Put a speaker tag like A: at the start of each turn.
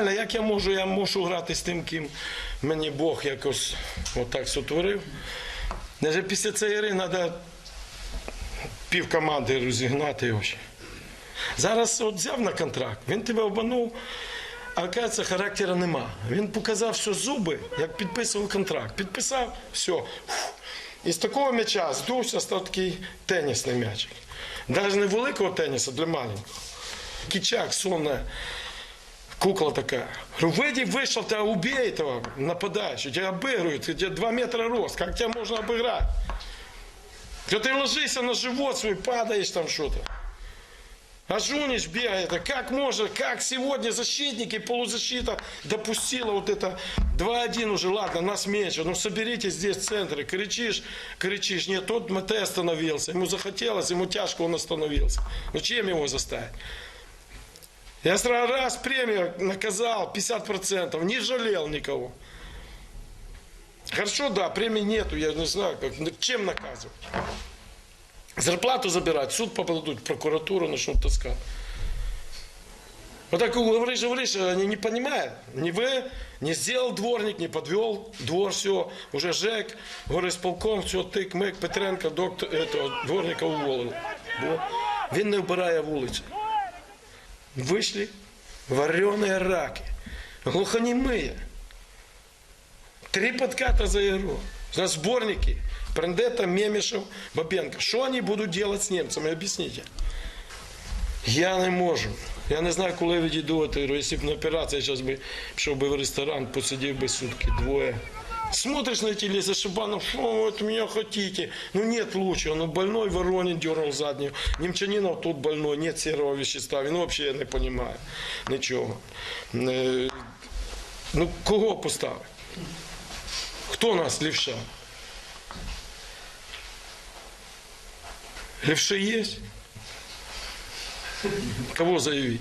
A: Але Як я можу, я можу грати з тим, ким мені Бог якось отак сотворив. Навіть після цієї гри треба пів команди розігнати. Зараз от взяв на контракт, він тебе обманув, а оказується, характера нема. Він показав все зуби, як підписував контракт. Підписав, все. І з такого м'яча здувся, став такий тенісний м'ячик. Навіть не великого тенісу для маленького. Кичак, сонна кукла такая. Говорю, выйди, вышел, ты убей этого нападающего. Тебя обыгрывают, тебя 2 метра рост. Как тебя можно обыграть? Говорю, ты ложись на живот свой, падаешь там что-то. А Жунич бегает. А как можно, как сегодня защитники, полузащита допустила вот это 2-1 уже, ладно, нас меньше. Ну соберите здесь центры. Кричишь, кричишь. Нет, тот МТ остановился. Ему захотелось, ему тяжко, он остановился. Ну чем его заставить? Я сразу раз премию наказал 50%, не жалел никого. Хорошо, да, премии нету, я не знаю, как, чем наказывать. Зарплату забирать, суд попадут, прокуратуру начнут таскать. Вот так говоришь, говоришь, они не понимают. Не вы, не сделал дворник, не подвел двор, все, уже ЖЭК, горисполком, все, тик, мик, Петренко, доктор, этого, дворника уволили. Бо він не вбирає вулицю. Вышли вареные раки, глухонемые. Три подката за игру. На сборники. Прендета, Мемешев, Бабенко. Что они будут делать с немцами? Объясните. Я не можу. Я не знаю, коли відійду від ігру. Якщо б на операцію, зараз би пішов би в ресторан, посидів би сутки, двоє. Смотришь на эти Лиза Шибанов, что вы от меня хотите? Ну нет лучшего, ну больной Воронин дернул заднюю, Немчанинов тут больной, нет серого вещества, він вообще я не понимаю нічого. Е, Ну кого поставити? Хто нас левша? Левши есть? Кого заявить?